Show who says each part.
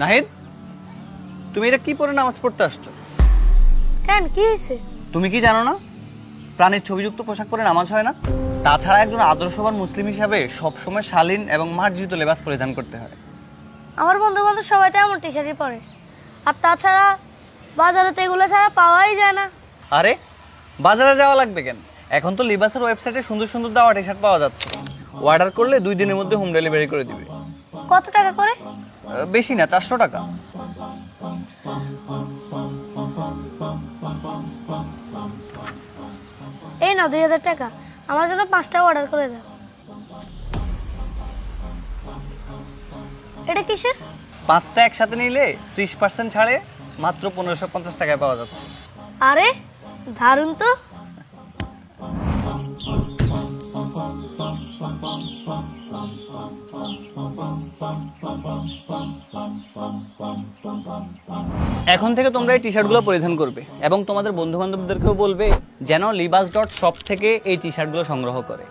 Speaker 1: নাহিদ তুমি এটা কি পরে নামাজ পড়তে আসছো?
Speaker 2: কেন কি হয়েছে?
Speaker 1: তুমি কি জানো না? প্রাণীর ছবিযুক্ত পোশাক পরে নামাজ হয় না? তাছাড়া একজন আদর্শবান মুসলিম হিসাবে সবসময় শালীন এবং মার্জিত লেবাস পরিধান করতে হয়।
Speaker 2: আমার বন্ধু বান্ধব সবাই তো এমন টি শার্টই পরে। আর তাছাড়া বাজারে তো এগুলো ছাড়া পাওয়াই যায় না।
Speaker 1: আরে বাজারে যাওয়া লাগবে কেন? এখন তো লিবাসের ওয়েবসাইটে সুন্দর সুন্দর দেওয়া টি শার্ট পাওয়া যাচ্ছে। অর্ডার করলে দুই দিনের মধ্যে হোম ডেলিভারি করে দিবে।
Speaker 2: কত টাকা করে?
Speaker 1: বেশি না চারশো টাকা।
Speaker 2: এই না দুই হাজার টাকা। আমার জন্য পাঁচটা অর্ডার করে দাও। এটা কিসের?
Speaker 1: পাঁচটা একসাথে নিলে ত্রিশ পার্সেন্ট ছাড়ে মাত্র পনেরোশো পঞ্চাশ টাকায় পাওয়া যাচ্ছে।
Speaker 2: আরে দারুণ তো।
Speaker 1: এখন থেকে তোমরা এই টি শার্টগুলো পরিধান করবে এবং তোমাদের বন্ধু বান্ধবদেরকেও বলবে যেন লিবাস ডট শপ থেকে এই টি শার্টগুলো সংগ্রহ করে।